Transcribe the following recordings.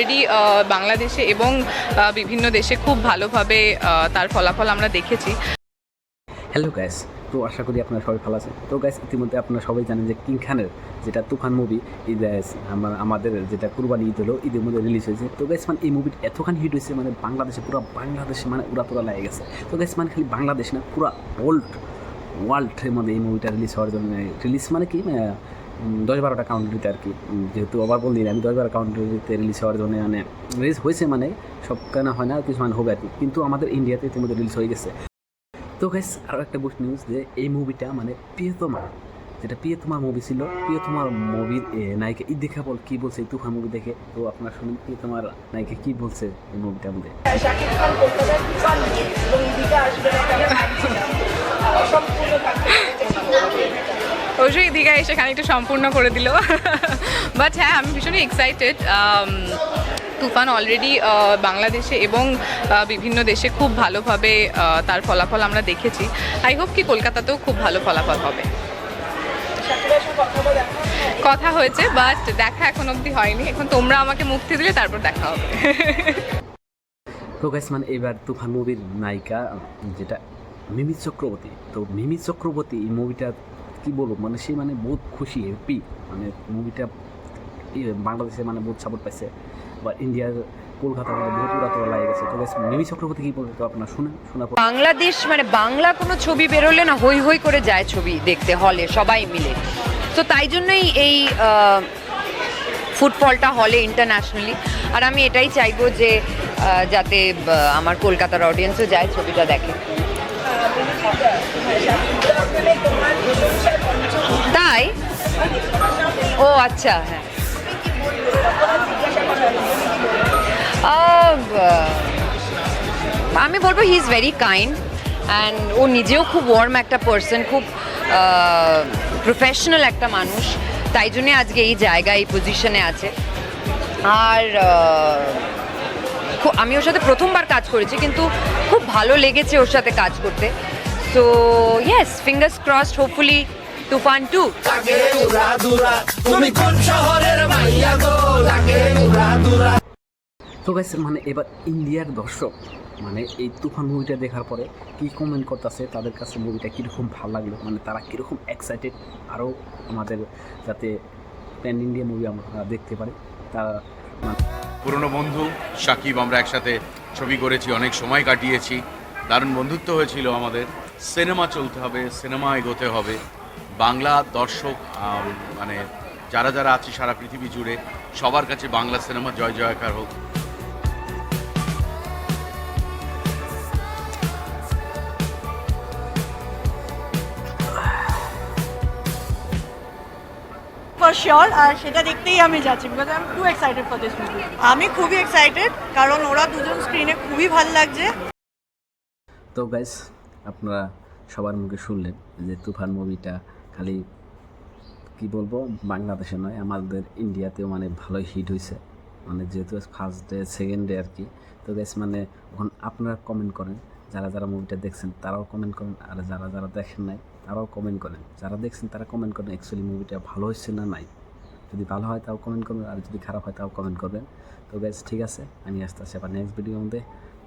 Already বাংলাদেশে এবং বিভিন্ন দেশে খুব ভালোভাবে তার ফলাফল আমরা দেখেছি। হ্যালো গ্যাস তো আশা করি আপনারা সবাই ভালো আছেন। তো গ্যাস ইতিমধ্যে আপনারা সবাই জানেন যে কিং খানের যেটা তুফান মুভি ঈদ আমাদের যেটা কুরবানি ঈদ হলো ঈদের মধ্যে রিলিজ হয়েছে। তো গ্যাস মানে এই মুভিটা এতখানি হিট হয়েছে মানে বাংলাদেশে পুরো বাংলাদেশে মানে উড়া তোরা লাগে গেছে। তো গ্যাস মানে খালি বাংলাদেশ না পুরো ওল্ড ওয়ার্ল্ডের মধ্যে এই মুভিটা রিলিজ হওয়ার জন্য রিলিজ মানে কি উম, দশ বারোটা কাউন্ট্রিতে আর কি। যেহেতু আবার বললি আমি দশ বারো কাউন্ট্রিতে রিলিজ হওয়ার জন্য মানে রিলিজ হয়েছে মানে সব কেনা হয় না কিছু মানে হবে আর কি। কিন্তু আমাদের ইন্ডিয়াতে ইতিমধ্যে রিলিজ হয়ে গেছে। তো গাইস আরও একটা বুস্ট নিউজ যে এই মুভিটা মানে প্রিয়তমা যেটা প্রিয়তমার মুভি ছিল প্রিয়তমার মুভির নায়িকা ঈদ দেখা বল কী বলছে তুফান মুভি দেখে? তো আপনার শুনুন প্রিয়তমার নায়িকা কী বলছে এই মুভিটার মধ্যে অবশ্যই দীঘা এসে খানিকটা সম্পূর্ণ করে দিল। বাট হ্যাঁ আমি ভীষণই এক্সাইটেড তুফান অলরেডি বাংলাদেশে এবং বিভিন্ন দেশে খুব ভালোভাবে তার ফলাফল আমরা দেখেছি। আই হোপ কি কলকাতাতেও খুব ভালো ফলাফল হবে। কথা হয়েছে বাট দেখা এখন অবধি হয়নি। এখন তোমরা আমাকে মুক্তি দিলে, তারপর দেখা হবে। তো মানে এবার তুফান মুভির নায়িকা, যেটা মিমি চক্রবর্তী, তো মিমি চক্রবর্তী এই মুভিটা কি বলব মানে সে মানে বহুত খুশি হ্যাপি মানে মুভিটা বাংলাদেশে মানে বহুত সাপোর্ট পাইছে, বা ইন্ডিয়ার চক্রবর্তী কি বলবে তো আপনারা বাংলাদেশ মানে বাংলা কোনো ছবি বেরোলে না হই হই করে যায় ছবি দেখতে হলে সবাই মিলে। তো তাই জন্যই এই ফুটফলটা হলে ইন্টারন্যাশনালি আর আমি এটাই চাইব যে যাতে আমার কলকাতার অডিয়েন্সও যায় ছবিটা দেখে। তাই? ও আচ্ছা হ্যাঁ। আমি বলব he is very kind and ও নিজেও খুব ওয়ার্ম একটা পার্সন খুব প্রফেশনাল একটা মানুষ। তাই জন্যে আজকে এই জায়গায়, এই পজিশনে আছে। আর আমি ওর সাথে প্রথমবার কাজ করেছি কিন্তু খুব ভালো লেগেছে ওর সাথে কাজ করতে। So yes fingers crossed hopefully Toofan two তো গাইস মানে এবার ইন্ডিয়ার দর্শক মানে এই তুফান মুভিটা দেখার পরে কি কমেন্ট করতেছে তাদের কাছে মুভিটা কীরকম ভালো লাগল? মানে তারা কীরকম এক্সাইটেড আরও আমাদের যাতে প্যান ইন্ডিয়া মুভি আমরা দেখতে পারি তারা পুরনো বন্ধু সাকিব, আমরা একসাথে ছবি করেছি, অনেক সময় কাটিয়েছি। দারুণ বন্ধুত্ব হয়েছিল আমাদের। সিনেমা চলতে হবে, সিনেমা এগোতে হবে। বাংলা দর্শক মানে যারা যারা আছে সারা পৃথিবী জুড়ে, সবার কাছে বাংলা সিনেমা জয়, জয়কার হোক। ফর শিওর আর সেটা দেখতেই আমি যাচ্ছি because I am too excited for this movie আমি খুবই এক্সাইটেড কারণ ওরা দুজন স্ক্রিনে খুবই ভালো লাগছে। তো গাইস আপনারা সবার মুখে শুনলেন যে তুফান মুভিটা খালি, কি বলব, বাংলাদেশে নয়, আমাদের ইন্ডিয়াতেও মানে ভালোই হিট হয়েছে। মানে যেহেতু ফার্স্ট ডে সেকেন্ড ডে আর কি তো গাইস মানে ওখানে আপনারা কমেন্ট করেন, যারা যারা মুভিটা দেখছেন, তারাও কমেন্ট করেন, আর যারা যারা দেখেন নাই তারাও কমেন্ট করেন। যারা দেখছেন তারা কমেন্ট করেন অ্যাকচুয়ালি মুভিটা ভালো হয়েছে না নাই। যদি ভালো হয় তাও কমেন্ট করবেন, আর যদি খারাপ হয় তাও কমেন্ট করবেন। তো বেশ ঠিক আছে, আমি আসতে আসছি আবার নেক্সট ভিডিওর মধ্যে।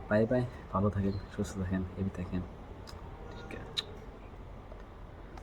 বাই বাই ভালো থাকেন, সুস্থ থাকেন হেভি থাকেন।